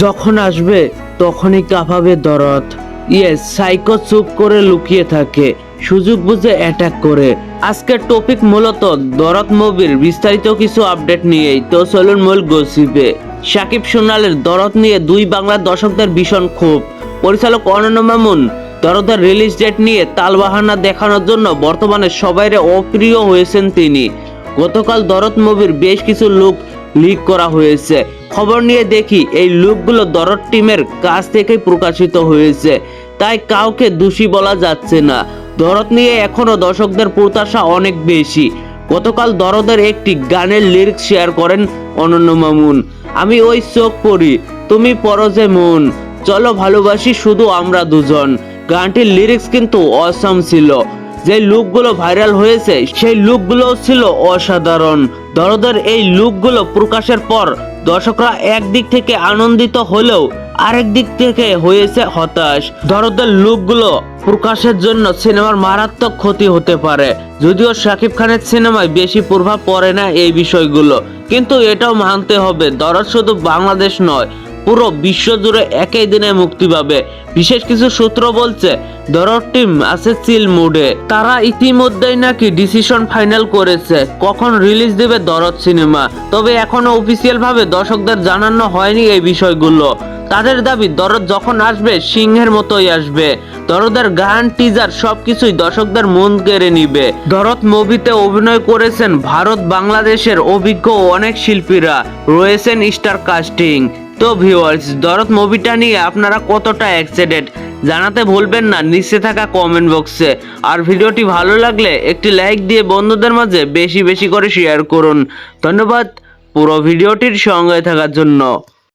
যখন আসবে, তখনই কাঁপাবে দরদ। ইয়েস সাইকো চুপ করে লুকিয়ে থাকে। সুযোগ বুঝে অ্যাটাক করে। আজকের টপিক মূলত দরদ মুভির বিস্তারিত কিছু আপডেট নিয়েই তো চলুন মূল গসিপে সাকিব সোনালের দরদ নিয়ে দুই বাংলার দর্শকদের ভীষণ ক্ষোভ। পরিচালক অনন্য মামুন, দরদের রিলিজ ডেট নিয়ে তালবাহানা দেখানোর জন্য বর্তমানে সবাইরে অপ্রিয় হয়েছেন তিনি। গতকাল দরদ মুভির বেশ কিছু লুক লিক করা হয়েছে। খবর নিয়ে দেখি এই লুকগুলো দরদ টিমের কাছ থেকেই প্রকাশিত হয়েছে। তাই কাউকে দোষী বলা যাচ্ছে না। দরদ নিয়ে এখনও দর্শকদের প্রত্যাশা অনেক বেশি। গতকাল দরদের একটি গানের লিরিক্স শেয়ার করেন অনন্য মামুন। আমি ওই চোখ পড়ি, তুমি পরো যে মন। চলো ভালোবাসি শুধু আমরা দুজন। গানটির লিরিক্স কিন্তু অসম ছিল। যে লুকগুলো ভাইরাল হয়েছে, সেই লুকগুলো ছিল অসাধারণ। দরদের এই লুকগুলো প্রকাশের পর দর্শকরা একদিক থেকে আনন্দিত হলেও আরেক দিক থেকে হয়েছে হতাশ। দরদের লুকগুলো প্রকাশের জন্য সিনেমার মারাত্মক ক্ষতি হতে পারে। যদিও শাকিব খানের সিনেমায় বেশি প্রভাব পড়ে না এই বিষয়গুলো। কিন্তু এটাও মানতে হবে, দরদ শুধু বাংলাদেশ নয় পুরো বিশ্ব জুড়ে একই দিনে মুক্তি পাবে। বিশেষ কিছু সূত্র বলছে দরদ টিম আছে চিল মুডে তারা ইতিমধ্যেই নাকি ডিসিশন ফাইনাল করেছে, কখন রিলিজ দেবে দরদ সিনেমা তবে এখনও অফিসিয়াল ভাবে দর্শকদের জানানো হয়নি এই বিষয়গুলো। তাদের দাবি দরদ যখন আসবে, সিংহের মতোই আসবে। দরদের গান টিজার সবকিছুই দর্শকদের মন কেড়ে নিবে। দরদ মুভিতে অভিনয় করেছেন ভারত বাংলাদেশের অভিজ্ঞ অনেক শিল্পীরা। রয়েছেন স্টার কাস্টিং তো ভিউয়ার্স দরদ মুভিটা নিয়ে আপনারা কতটা এক্সাইটেড জানাতে ভুলবেন না, নিচে থাকা কমেন্ট বক্সে আর ভিডিওটি ভালো লাগলে একটি লাইক দিয়ে বন্ধুদের মাঝে বেশি বেশি করে শেয়ার করুন। ধন্যবাদ পুরো ভিডিওটির সঙ্গে থাকার জন্য।